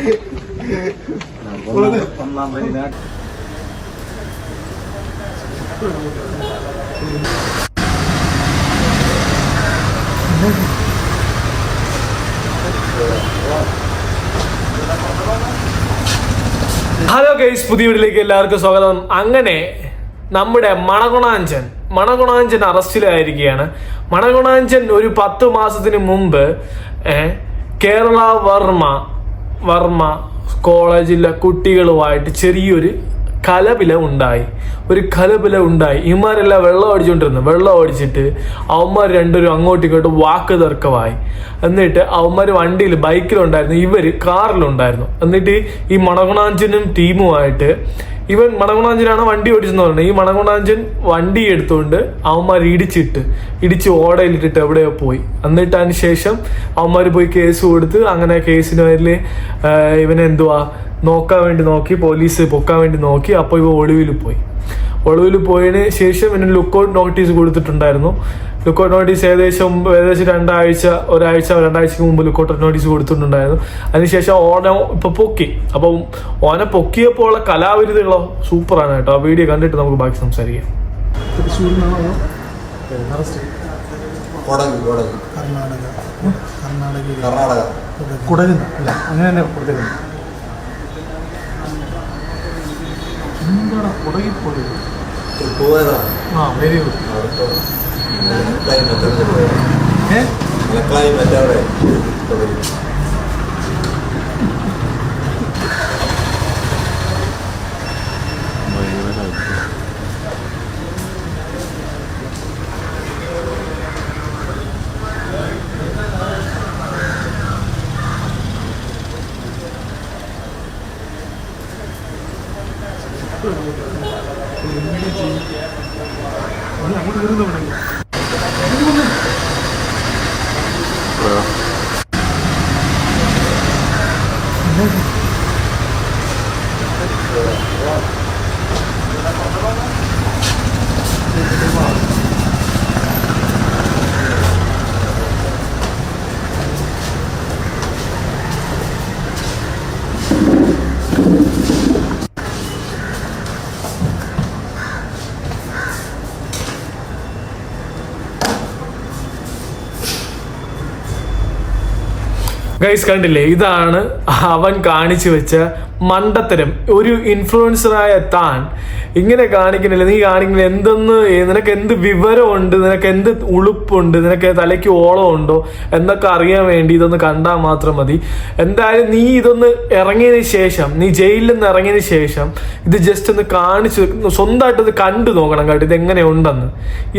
Hello guys പുതിയ വീട്ടിലേക്ക് എല്ലാവർക്കും സ്വാഗതം. അങ്ങനെ നമ്മുടെ മണഗുണാഞ്ചൻ മണഗുണാഞ്ചൻ അറസ്റ്റിലായിരിക്കുകയാണ്. മണഗുണാഞ്ചൻ ഒരു പത്ത് മാസത്തിന് മുമ്പ് കേരള വർമ്മ വർമ്മ കോളേജിലെ കുട്ടികളുമായിട്ട് ചെറിയൊരു കലപില ഉണ്ടായി. ഒരു കലപില ഉണ്ടായി. ഇമാരെല്ലാം വെള്ളം അടിച്ചുകൊണ്ടിരുന്നു വെള്ളം അടിച്ചിട്ട് അവന്മാർ രണ്ടുപേരും അങ്ങോട്ടും ഇങ്ങോട്ടും വാക്ക് തർക്കമായി. എന്നിട്ട് അവന്മാർ വണ്ടിയിൽ ബൈക്കിലുണ്ടായിരുന്നു. ഇവർ കാറിലുണ്ടായിരുന്നു. എന്നിട്ട് ഈ മണകുണാഞ്ചനും ടീമുമായിട്ട് ഇവൻ മണകുണാഞ്ചനാണ് വണ്ടി ഓടിച്ചെന്ന് പറഞ്ഞത്. ഈ മണകുണാഞ്ചൻ വണ്ടി എടുത്തുകൊണ്ട് അവന്മാർ ഇടിച്ചിട്ട് ഇടിച്ച് ഓടയിലിട്ടിട്ട് എവിടെയോ പോയി. എന്നിട്ട് അതിന് ശേഷം അവന്മാർ പോയി കേസ് കൊടുത്ത് അങ്ങനെ കേസിന് പേരിൽ ഇവനെ എന്തുവാ നോക്കാൻ വേണ്ടി നോക്കി പോലീസ് പൊക്കാൻ വേണ്ടി നോക്കി അപ്പോൾ ഇവ ഒളിവിൽ പോയി. ഒളിവിൽ പോയതിന് ശേഷം ഇവന് ലുക്കൗട്ട് നോട്ടീസ് കൊടുത്തിട്ടുണ്ടായിരുന്നു. ലുക്കൗട്ട് നോട്ടീസ് ഏകദേശം ഏകദേശം രണ്ടാഴ്ച ഒരാഴ്ച രണ്ടാഴ്ചക്ക് മുമ്പ് ലുക്കൗട്ട് നോട്ടീസ് കൊടുത്തിട്ടുണ്ടായിരുന്നു. അതിനുശേഷം ഓനെ ഇപ്പൊ പൊക്കി. അപ്പം ഓനെ പൊക്കിയപ്പോൾ ഉള്ള കലാവിരുദ്ധകളോ സൂപ്പറാണ് കേട്ടോ. ആ വീഡിയോ കണ്ടിട്ട് നമുക്ക് ബാക്കി സംസാരിക്കാം. കൊടക് കർണാടക. കർണാടക. കുടകുന്ന അല്ല അങ്ങനെ തന്നെ കൊടുത്തേക്കുന്നത്. എന്താണ് കുടകിൽ പോയത്. പോയതാണ് ആ വെരി ഗുഡ് ഏ നല്ല ക്ലൈമറ്റ് അവിടെ കൊടകിൽ. നീ അങ്ങോട്ട് കയറുന്ന വേണമെങ്കിൽ ഗൈസ് കണ്ടില്ലേ? ഇതാണ് അവൻ കാണിച്ചു വെച്ച മണ്ടത്തരം. ഒരു ഇൻഫ്ലുവൻസറായ താൻ ഇങ്ങനെ കാണിക്കണില്ല നീ കാണിക്കണില്ല എന്തെന്ന് നിനക്ക് എന്ത് വിവരമുണ്ട്? നിനക്ക് എന്ത് ഉളുപ്പുണ്ട്? നിനക്ക് തലയ്ക്ക് ഓളമുണ്ടോ? എന്നൊക്കെ അറിയാൻ വേണ്ടി ഇതൊന്ന് കണ്ടാൽ മാത്രം മതി. എന്തായാലും നീ ഇതൊന്ന് ഇറങ്ങിയതിന് ശേഷം നീ ജയിലിൽ നിന്ന് ഇറങ്ങിയതിന് ശേഷം ഇത് ജസ്റ്റ് ഒന്ന് കാണിച്ച് സ്വന്തമായിട്ട് ഇത് കണ്ടു നോക്കണം കേട്ടോ. ഇത് എങ്ങനെ ഉണ്ടെന്ന്.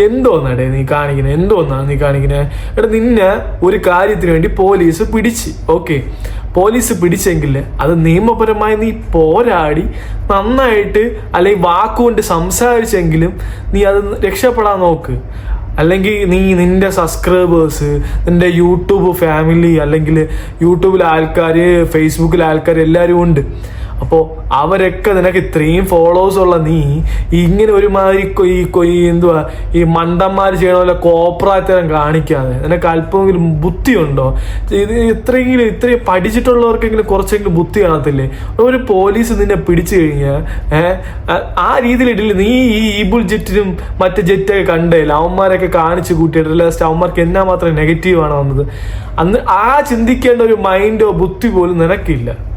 എന്തോന്നടേ നീ കാണിക്കുന്നത് എന്തോന്നാണ് നീ കാണിക്കുന്നത് എടാ നിന്നെ ഒരു കാര്യത്തിന് വേണ്ടി പോലീസ് പിടിച്ച്. ഓക്കെ. പോലീസ് പിടിച്ചെങ്കിൽ അത് നിയമപരമായി നീ പോരാടി നന്നായിട്ട് അല്ലെങ്കിൽ വാക്കുകൊണ്ട് സംസാരിച്ചെങ്കിലും നീ അത് രക്ഷപ്പെടാൻ നോക്ക്. അല്ലെങ്കിൽ നീ നിന്റെ സബ്സ്ക്രൈബേഴ്സ് നിന്റെ യൂട്യൂബ് ഫാമിലി അല്ലെങ്കിൽ യൂട്യൂബിലെ ആൾക്കാർ ഫേസ്ബുക്കിലെ ആൾക്കാർ എല്ലാവരും ഉണ്ട്. അപ്പോൾ അവരൊക്കെ നിനക്ക് ഇത്രയും ഫോളോവേഴ്സ് ഉള്ള നീ ഇങ്ങനെ ഒരുമാതിരി കൊയ് ഈ കൊ- ഈ എന്തുവാ ഈ മണ്ടന്മാർ ചെയ്യണ പോലെ കോപ്രാത്തരം കാണിക്കാതെ. നിനക്ക് അല്പമെങ്കിലും ബുദ്ധിയുണ്ടോ? ഇത് ഇത്രയെങ്കിലും ഇത്രയും പഠിച്ചിട്ടുള്ളവർക്കെങ്കിലും കുറച്ചെങ്കിലും ബുദ്ധി കാണത്തില്ലേ? ഒരു പോലീസ് നിന്നെ പിടിച്ചു കഴിഞ്ഞാൽ ആ രീതിയിൽ ഇട്ടില്ല നീ ഈ ഈബുൾ ജെറ്റിനും മറ്റു ജെറ്റൊക്കെ കണ്ടേല അവന്മാരൊക്കെ കാണിച്ചു കൂട്ടിയിട്ട് ലാസ്റ്റ് അവന്മാർക്ക് എന്നാ മാത്രം നെഗറ്റീവാണ് വന്നത്? അന്ന് ആ ചിന്തിക്കേണ്ട ഒരു മൈൻഡോ ബുദ്ധി പോലും നിനക്കില്ല.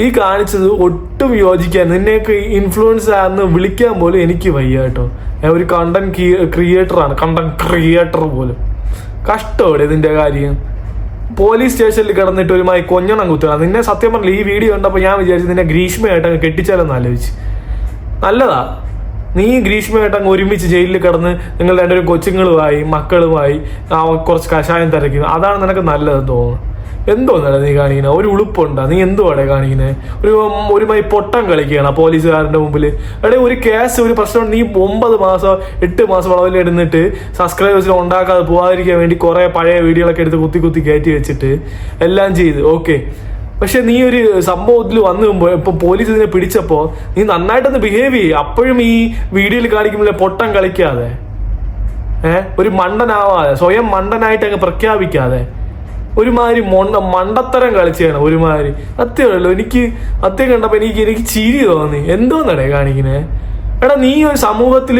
ഈ കാണിച്ചത് ഒട്ടും യോജിക്കാൻ. നിന്നെയൊക്കെ ഇൻഫ്ലുവൻസ് ആന്ന് വിളിക്കാൻ പോലും എനിക്ക് വയ്യ കേട്ടോ. ഞാൻ ഒരു കണ്ടന്റ് ക്രിയേറ്റർ ആണ്. കണ്ടന്റ് ക്രിയേറ്റർ പോലും. കഷ്ടമാണ് ഇതിന്റെ കാര്യം. പോലീസ് സ്റ്റേഷനിൽ കിടന്നിട്ട് ഒരുമായി കൊഞ്ഞണം കുത്തുകയാണ് നിന്നെ സത്യം പറഞ്ഞില്ല ഈ വീഡിയോ കണ്ടപ്പോൾ ഞാൻ വിചാരിച്ചു നിന്നെ ഗ്രീഷ്മയായിട്ട് അങ്ങ് കെട്ടിച്ചാലെന്ന് ആലോചിച്ച്. നല്ലതാ. നീ ഗ്രീഷ്മയായിട്ട് അങ്ങ് ഒരുമിച്ച് ജയിലിൽ കിടന്ന് നിങ്ങൾ രണ്ടുപേരും കൊച്ചുങ്ങളുമായി മക്കളുമായി കുറച്ച് കഷായം തിരക്കുന്നു അതാണ് നിനക്ക് നല്ലതെന്ന് തോന്നുന്നു. എന്തോന്നല്ല നീ കാണിക്കുന്നത് ഒരു ഉളുപ്പുണ്ടോ. നീ എന്തുവാടെ കാണിക്കുന്നത് ഒരു ഒരുമായി പൊട്ടം കളിക്കുകയാണ് പോലീസുകാരന്റെ മുമ്പിൽ. അവിടെ ഒരു കേസ് ഒരു പ്രശ്നം നീ ഒമ്പത് മാസം എട്ട് മാസം വളവിൽ എടുന്നിട്ട് സബ്സ്ക്രൈബേഴ്സിനെ ഉണ്ടാക്കാതെ പോകാതിരിക്കാൻ വേണ്ടി കുറേ പഴയ വീഡിയോകളൊക്കെ എടുത്ത് കുത്തി കുത്തി കയറ്റി വെച്ചിട്ട് എല്ലാം ചെയ്ത്. ഓക്കെ. പക്ഷെ നീ ഒരു സംഭവത്തിൽ വന്നു ഇപ്പൊ പോലീസ് ഇതിനെ പിടിച്ചപ്പോ നീ നന്നായിട്ടൊന്ന് ബിഹേവ് ചെയ്യും. അപ്പോഴും ഈ വീഡിയോയിൽ കാണിക്കുമ്പോൾ പൊട്ടം കളിക്കാതെ ഏഹ് ഒരു മണ്ടനാവാതെ സ്വയം മണ്ടനായിട്ട് അങ്ങ് പ്രഖ്യാപിക്കാതെ. ഒരുമാതിരി മൊണ്ട മണ്ടത്തരം കളിച്ചാണ് ഒരുമാതിരി. അത്യമല്ലോ എനിക്ക് അത്യം കണ്ടപ്പോ എനിക്ക് എനിക്ക് ചിരി തോന്നി. എന്തോന്നടേ കാണിക്കണേ? എടാ നീ ഒരു സമൂഹത്തിൽ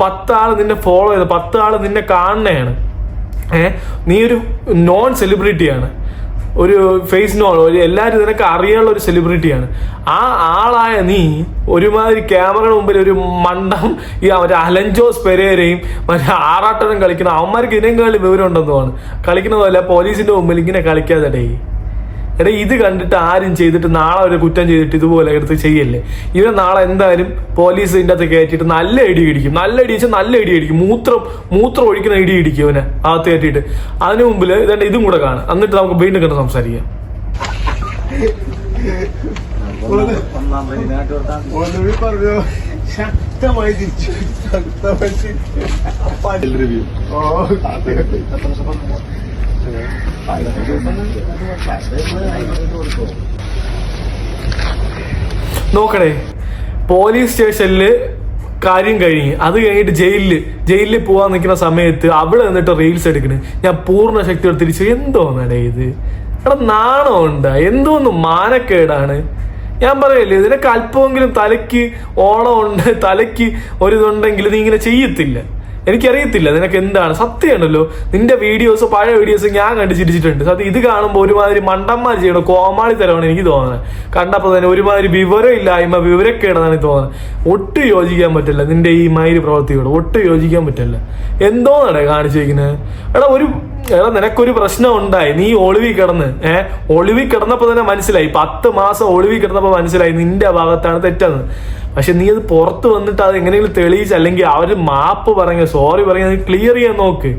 പത്താൾ നിന്നെ ഫോളോ ചെയ്ത് പത്താൾ നിന്നെ കാണണയാണ് ഏഹ് നീ ഒരു നോൺ സെലിബ്രിറ്റിയാണ് ഒരു ഫേസ് നോൺ ഒരു എല്ലാവരും നിനക്ക് അറിയാനുള്ള ഒരു സെലിബ്രിറ്റിയാണ് ആ ആളായ നീ ഒരുമാതിരി ക്യാമറയുടെ മുമ്പിൽ ഒരു മണ്ടം ഈ മറ്റേ അലഞ്ചോസ് പെരേരയും മറ്റേ ആറാട്ടനും കളിക്കുന്ന അവന്മാർക്ക് ഇതിനേക്കാളും വിവരം ഉണ്ടെന്നുമാണ് കളിക്കുന്നതല്ല കളിക്കുന്ന പോലെ പോലീസിന്റെ മുമ്പിൽ ഇങ്ങനെ കളിക്കാതെ എടാ ഇത് കണ്ടിട്ട് ആരും ചെയ്തിട്ട് നാളെ ഒരു കുറ്റം ചെയ്തിട്ട് ഇതുപോലെ എടുത്ത് ചെയ്യല്ലേ? ഇവൻ നാളെ എന്തായാലും പോലീസ് ഇതിന്റെ അകത്ത് കയറ്റിയിട്ട് നല്ല ഇടി ഇടിക്കും. നല്ല ഇടി വെച്ചാൽ നല്ല ഇടി ഇടിക്കും. മൂത്രം മൂത്രം ഒഴിക്കുന്ന ഇടി ഇടിക്കും അവനെ അകത്ത് കയറ്റിയിട്ട്. അതിന് മുമ്പിൽ ഇതേണ്ട ഇതും കൂടെ കാണാം. എന്നിട്ട് നമുക്ക് വീണ്ടും കണ്ട് സംസാരിക്കാം. പറഞ്ഞു ശക്തമായി തിരിച്ചു. ശക്തമായി നോക്കണേ പോലീസ് സ്റ്റേഷനിൽ കാര്യം കഴിഞ്ഞ് അത് കഴിഞ്ഞിട്ട് ജയിലിൽ ജയിലിൽ പോവാൻ നിൽക്കുന്ന സമയത്ത് അവിടെ നിന്നിട്ട് റീൽസ് എടുക്കണ്. ഞാൻ പൂർണ ശക്തിയോടെ തിരിച്ചു എന്തോന്നടേ ഇത്? എടാ നാണമുണ്ട? എന്തോന്ന് മാനക്കേടാണ്? ഞാൻ പറയല്ലേ ഇതിനൊക്കെ അല്പമെങ്കിലും തലയ്ക്ക് ഓളമുണ്ട് തലയ്ക്ക് ഒരിതുണ്ടെങ്കിൽ നീ ഇങ്ങനെ ചെയ്യത്തില്ല. എനിക്കറിയത്തില്ല നിനക്ക് എന്താണ് സത്യമാണല്ലോ നിന്റെ വീഡിയോസ് പഴയ വീഡിയോസ് ഞാൻ കണ്ട് ചിരിച്ചിട്ടുണ്ട് സത്യം ഇത് കാണുമ്പോൾ ഒരുമാതിരി മണ്ടന്മാർ ചെയ്യണം കോമാളി തരമാണ് എനിക്ക് തോന്നുന്നത്. കണ്ടപ്പോൾ തന്നെ ഒരുമാതിരി വിവരം വിവരമില്ലായ്മ വിവരക്കേടാണ് എനിക്ക് തോന്നുന്നത്. ഒട്ടും യോജിക്കാൻ പറ്റില്ല നിന്റെ ഈ മൈരി പ്രവൃത്തിയോട്. ഒട്ടും യോജിക്കാൻ പറ്റില്ല. എന്തോ എന്തോന്നാണ് കാണിച്ചിരിക്കുന്നത് എടാ ഒരു എടാ നിനക്കൊരു പ്രശ്നം ഉണ്ടായി. നീ ഒളിവി കിടന്ന് ഏഹ് ഒളിവി കിടന്നപ്പോ തന്നെ മനസ്സിലായി. പത്ത് മാസം ഒളിവി കിടന്നപ്പോൾ മനസ്സിലായി നിന്റെ ഭാഗത്താണ് തെറ്റെന്ന്. പക്ഷെ നീ അത് പുറത്ത് വന്നിട്ട് അത് എങ്ങനെയെങ്കിലും തെളിയിച്ച് അല്ലെങ്കിൽ ആ ഒരു മാപ്പ് പറഞ്ഞ സോറി പറഞ്ഞ ക്ലിയർ ചെയ്യാൻ നോക്ക്.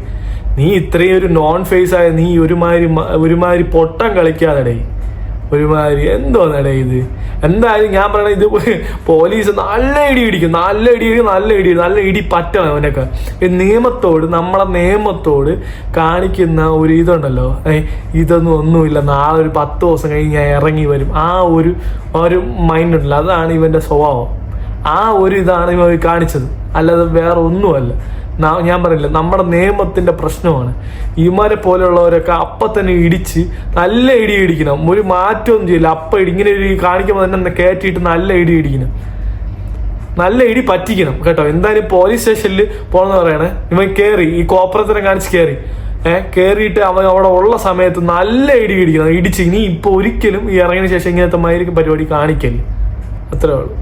നീ ഇത്രയും ഒരു നോൺ ഫേസ് ആയ നീ ഒരുമാതിരി ഒരുമാതിരി പൊട്ടം കളിക്കാതെടേ ഒരുമാതിരി എന്തോന്നടേ ഇത്? എന്തായാലും ഞാൻ പറയണത് ഇത് പോലീസ് നല്ല ഇടി ഇടിക്കും നല്ല ഇടി ഇടിക്കും നല്ല ഇടി. നല്ല ഇടി പറ്റണം അവനൊക്കെ. നിയമത്തോട് നമ്മളെ നിയമത്തോട് കാണിക്കുന്ന ഒരു ഇതുണ്ടല്ലോ. ഇതൊന്നും ഒന്നുമില്ല. നാളെ ഒരു പത്ത് ദിവസം കഴിഞ്ഞ് ഞാൻ ഇറങ്ങി വരും. ആ ഒരു ഒരു മൈൻഡ് ഉണ്ടല്ലോ. അതാണ് ഇവന്റെ സ്വഭാവം. ആ ഒരു ഇതാണ് ഇവ കാണിച്ചത്. അല്ലാതെ വേറെ ഒന്നുമല്ല. ഞാൻ പറയില്ല നമ്മുടെ നിയമത്തിന്റെ പ്രശ്നമാണ്. ഇമാരെ പോലെയുള്ളവരൊക്കെ അപ്പൊ തന്നെ ഇടിച്ച് നല്ല ഇടി ഇടിക്കണം. ഒരു മാറ്റമൊന്നും ചെയ്യില്ല. അപ്പ ഇങ്ങനെ ഒരു കാണിക്കുമ്പോൾ തന്നെ കയറ്റിയിട്ട് നല്ല ഇടി ഇടിക്കണം. നല്ല ഇടി പറ്റിക്കണം കേട്ടോ. എന്തായാലും പോലീസ് സ്റ്റേഷനിൽ പോണെന്ന് പറയണേ. ഇവൻ കയറി ഈ കോപ്പറത്തിനെ കാണിച്ച് കയറി ഏഹ് കയറിയിട്ട് അവൻ അവിടെ ഉള്ള സമയത്ത് നല്ല ഇടി ഇടിക്കണം. ഇടിച്ച് ഇനി ഇപ്പൊ ഒരിക്കലും ഈ ഇറങ്ങിയതിന് ശേഷം ഇങ്ങനത്തെ മയിലേക്ക് പരിപാടി കാണിക്കല്ലേ അത്രേ ഉള്ളൂ.